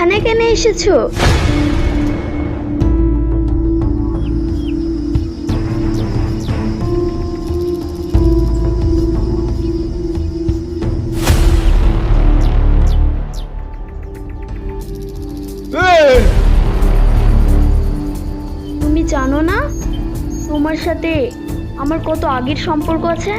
এখানে কেন এসেছ? তুমি জানো না? তোমার সাথে আমার কত আগের সম্পর্ক আছে?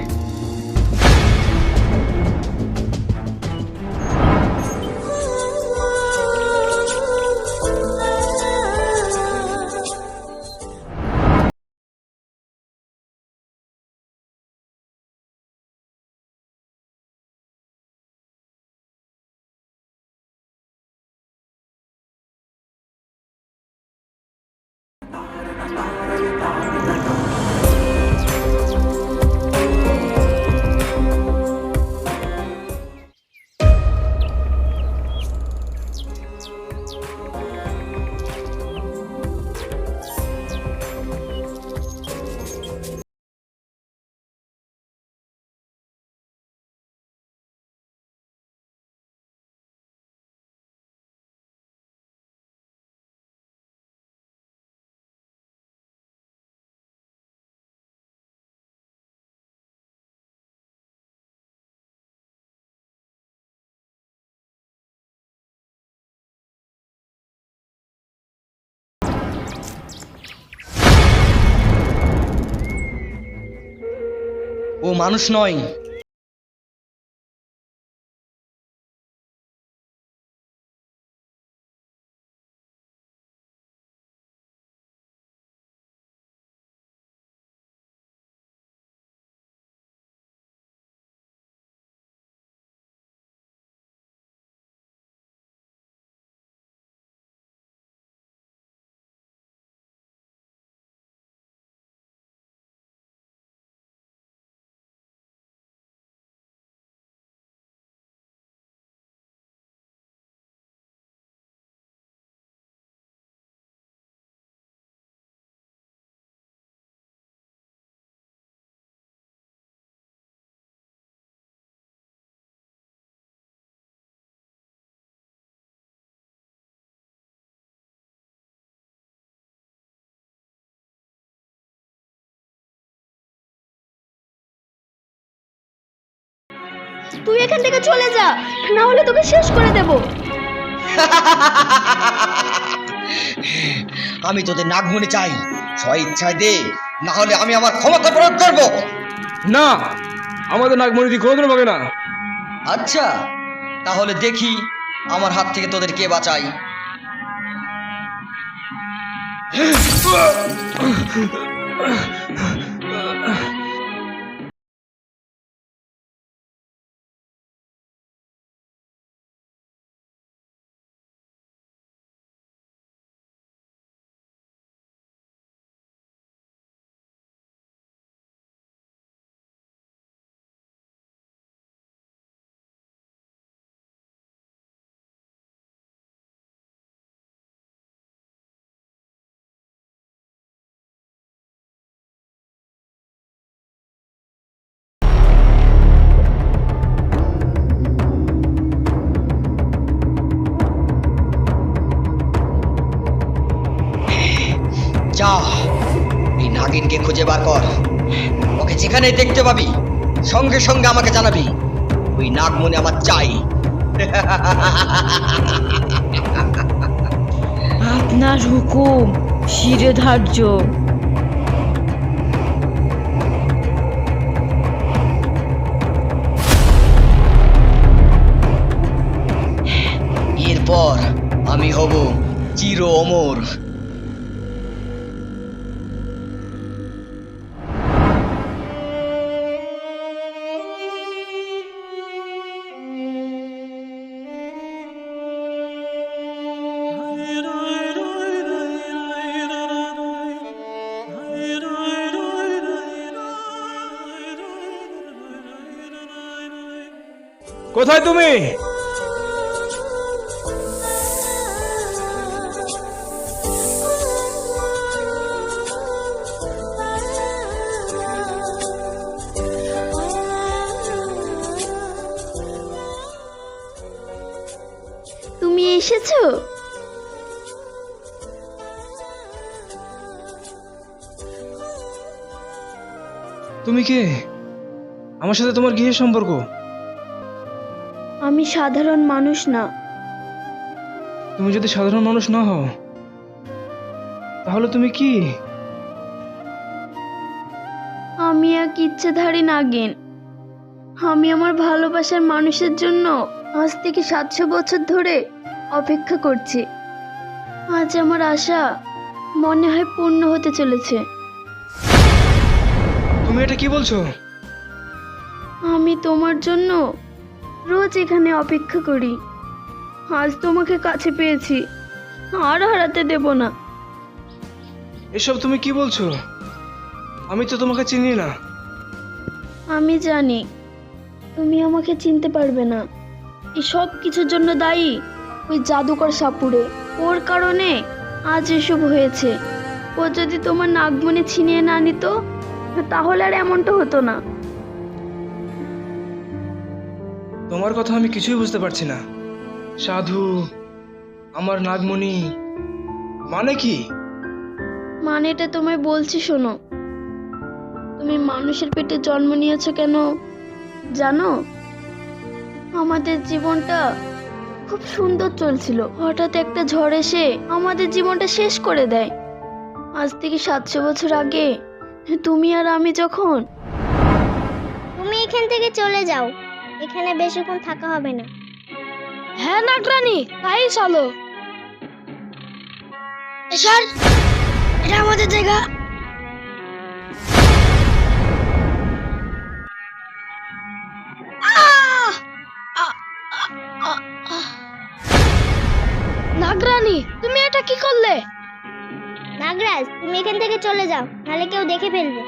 ও মানুষ নয়। তুই এখান থেকে চলে যা না হলে তোকে শেষ করে দেব। আমি তোদের নাগমণি চাই স্ব ইচ্ছায় দে না হলে আমি আমার ক্ষমতা প্রয়োগ করব। না আমাদের নাগমণি তুই কোনোদিনও পাবে না। আচ্ছা তাহলে দেখি আমার হাত থেকে তোদের কে বাঁচাই নাগিনকে খুঁজে বার কর। ওকে যেখানেই দেখতে পাবি সঙ্গে সঙ্গে আমাকে জানাবি। ওই নাগমণি আমার চাই। আপনার হুকুম শিরে ধার্য। এরপর আমি হব চির অমর। কোথায় তুমি? তুমি এসেছ? তুমি কে? আমার সাথে তোমার গৃহের সম্পর্ক? আমি সাধারণ মানুষ না। তুমি যদি সাধারণ মানুষ না হও তাহলে তুমি কি? আমি এক ইচ্ছেধারী নাগিন। আমি আমার ভালোবাসার মানুষের জন্য আজ থেকে সাতশো বছর ধরে অপেক্ষা করছি। আজ আমার আশা মনে হয় পূর্ণ হতে চলেছে। তুমি এটা কি বলছো? আমি তোমার জন্য রোজ এখানে অপেক্ষা করি। আজ তোমাকে কাছে পেয়েছি আর হারাতে দেব না। এসব তুমি কি বলছো? আমি তো তোমাকে চিনি না। আমি জানি তুমি আমাকে চিনতে পারবে না। এই সব কিছুর জন্য দায়ী ওই জাদুকর সাপুড়ে। ওর কারণে আজ এসব হয়েছে। ও যদি তোমার নাগমণি ছিনিয়ে না নিত তাহলে আর এমনটা হতো না। তোমার কথা আমি কিছুই বুঝতে পারছি না। সাধু আমার নাগমণি মানে কি? মানেটা তোমায় বলছি শোনো। তুমি মানুষের পেটে জন্ম নিয়েছ কেন জানো? আমাদের জীবনটা খুব সুন্দর চলছিল। হঠাৎ একটা ঝড় এসে আমাদের জীবনটা শেষ করে দেয়। আজ থেকে সাতশো বছর আগে তুমি আর আমি যখন তুমি এখান থেকে চলে যাও। এখানে বেশিক্ষণ থাকা হবে না। হ্যাঁ নাগরানি তাই চলো। স্যার এটা আমাদের জায়গা। নাগরানি তুমি এটা কি করলে? নাগরাজ তুমি এখান থেকে চলে যাও নাহলে কেউ দেখে ফেলবে।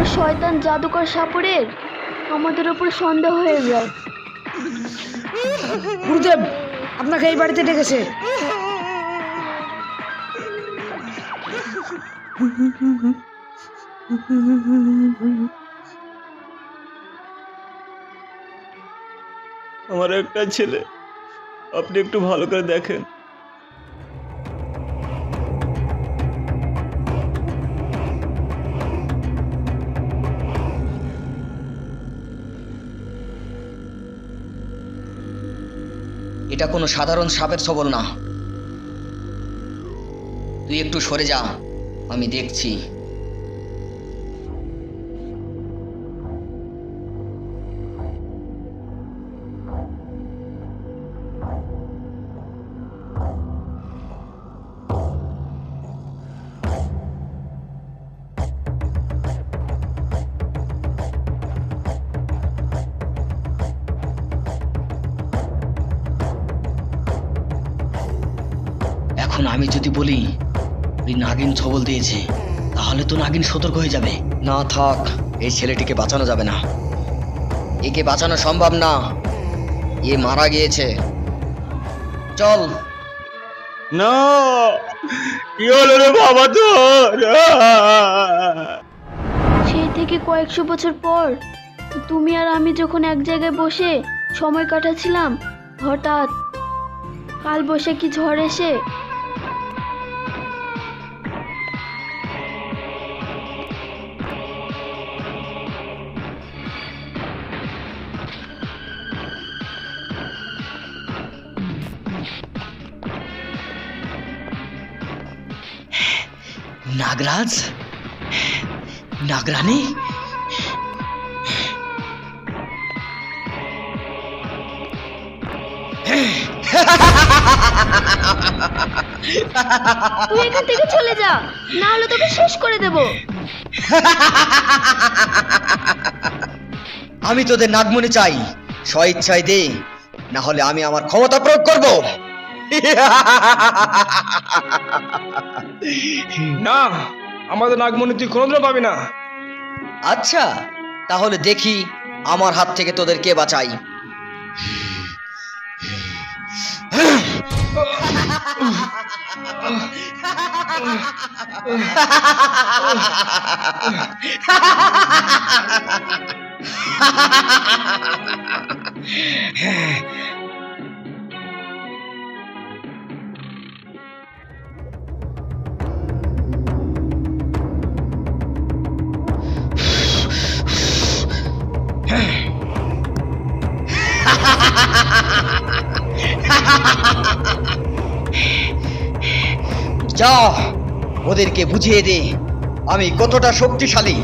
তারপর শয়তান জাদুকর সাপুরের? আমাদের উপর সন্দেহ হয়ে যায়। গুরুদেব আপনাকে এই বাড়িতে ডেকেছে। আমার একটা ছেলে। আপনি একটু ভালো করে দেখেন। কোনো সাধারণ সাপের ছবল না। তুই একটু সরে যা আমি দেখছি। এখন আমি যদি বলি ওই নাগিন ছবল দিয়েছে তাহলে তো নাগিন সতর্ক হয়ে যাবে। না থাক এই ছেলেটিকে বাঁচানো যাবে না। একে বাঁচানো সম্ভব না। এ মারা গিয়েছে। চল। না কি হলো রে বাবা তোর সেই থেকে কয়েকশো বছর পর তুমি আর আমি যখন এক জায়গায় বসে সময় কাটাচ্ছিলাম হঠাৎ কাল বৈশাখী ঝড় এসে নাগরাজ? নাগরানী? তুই এখান থেকে চলে যা না হলে তোকে শেষ করে দেব। আমি তোদের নাগমণি চাই স্ব ইচ্ছায় দে না হলে আমি আমার ক্ষমতা প্রয়োগ করব। না আমাদের নাগমণি তুই কোনোদিনও পাবি না। আচ্ছা তাহলে দেখি আমার হাত থেকে তোদের কে বাঁচাই। যা ওদেরকে বুঝিয়ে দে। আমি কতটা শক্তিশালী।